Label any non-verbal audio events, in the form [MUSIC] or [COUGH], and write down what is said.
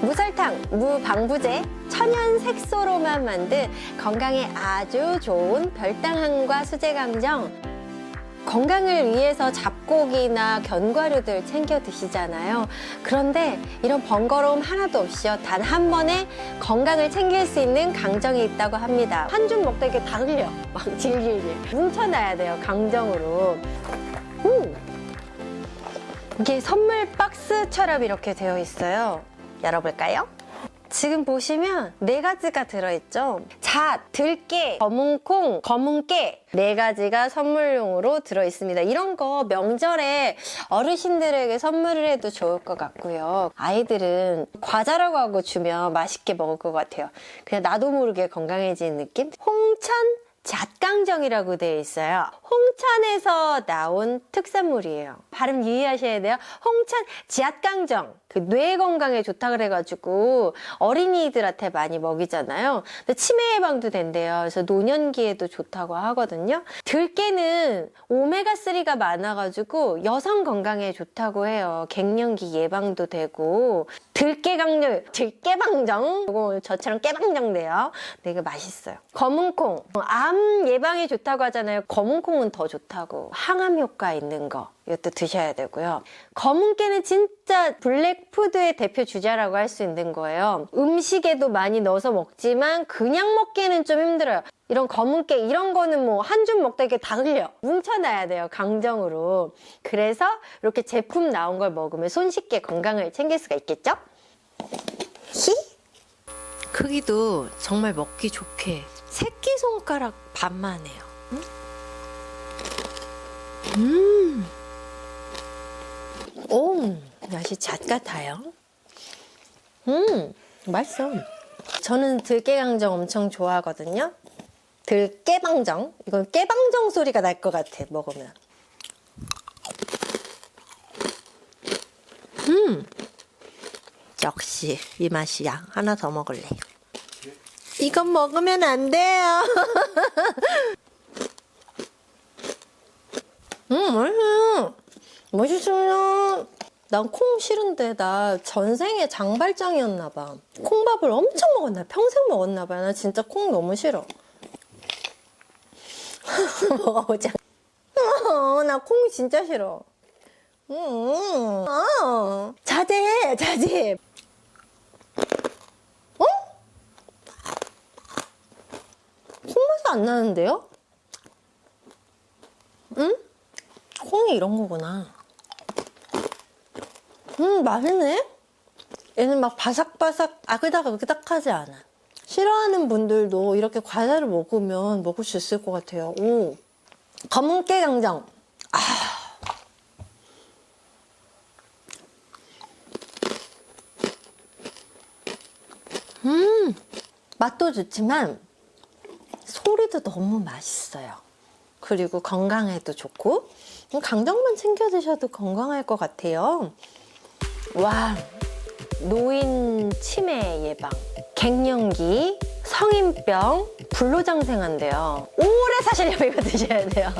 무설탕, 무방부제, 천연 색소로만 만든 건강에 아주 좋은 별당한과 수제강정. 건강을 위해서 잡곡이나 견과류들 챙겨 드시잖아요. 그런데 이런 번거로움 하나도 없이요. 단 한 번에 건강을 챙길 수 있는 강정이 있다고 합니다. 한 줌 먹다 이게 다 흘려. [LAUGHS] 막 질질질. 뭉쳐놔야 돼요. 강정으로. 오! 이게 선물 박스처럼 이렇게 되어 있어요. 열어볼까요? 지금 보시면 네 가지가 들어있죠. 잣, 들깨, 검은콩, 검은깨 네 가지가 선물용으로 들어있습니다. 이런 거 명절에 어르신들에게 선물을 해도 좋을 것 같고요. 아이들은 과자라고 하고 주면 맛있게 먹을 것 같아요. 그냥 나도 모르게 건강해지는 느낌? 홍천 잣강정이라고 되어 있어요. 홍천에서 나온 특산물이에요. 발음 유의하셔야 돼요. 홍천 잣강정. 그 뇌 건강에 좋다 그래가지고 어린이들한테 많이 먹이잖아요. 근데 치매 예방도 된대요. 그래서 노년기에도 좋다고 하거든요. 들깨는 오메가3가 많아가지고 여성 건강에 좋다고 해요. 갱년기 예방도 되고. 들깨강정, 들깨방정. 이거 저처럼 깨방정 돼요. 되게 맛있어요. 검은콩. 암 예방에 좋다고 하잖아요. 검은콩은 더 좋다고. 항암 효과 있는 거. 이것도 드셔야 되고요. 검은깨는 진짜 블랙푸드의 대표 주자라고 할 수 있는 거예요. 음식에도 많이 넣어서 먹지만 그냥 먹기에는 좀 힘들어요. 이런 검은깨 이런 거는 뭐 한 줌 먹다 이게 다 흘려. 뭉쳐놔야 돼요. 강정으로. 그래서 이렇게 제품 나온 걸 먹으면 손쉽게 건강을 챙길 수가 있겠죠? 히? 크기도 정말 먹기 좋게 새끼손가락 반만 해요. 음? 음. 오, 맛이 잣 같아요. 음, 맛있어. 저는 들깨강정 엄청 좋아하거든요. 들깨방정. 이건 깨방정 소리가 날 것 같아, 먹으면. 음, 역시 이 맛이야. 하나 더 먹을래. 이건 먹으면 안 돼요. [LAUGHS] 음, 맛있어요. 맛있어요. 난 콩 싫은데 나 전생에 장발장이었나 봐. 콩밥을 엄청 먹었나? 평생 먹었나 봐. 나 진짜 콩 너무 싫어. [LAUGHS] 먹어보자. 어, 나콩 진짜 싫어. 음, 어. 자제, 자제. 어? 안 나는데요? 응? 콩이 이런 거구나. 음, 맛있네? 얘는 막 바삭바삭 아그닥아그닥하지 않아. 싫어하는 분들도 이렇게 과자를 먹으면 먹을 수 있을 것 같아요. 오. 검은깨 강정. 아. 음, 맛도 좋지만 소리도 너무 맛있어요. 그리고 건강에도 좋고 강정만 챙겨 드셔도 건강할 것 같아요. 와, 노인 치매 예방, 갱년기, 성인병, 불로장생한데요. 오래 사시려면 이거 드셔야 돼요.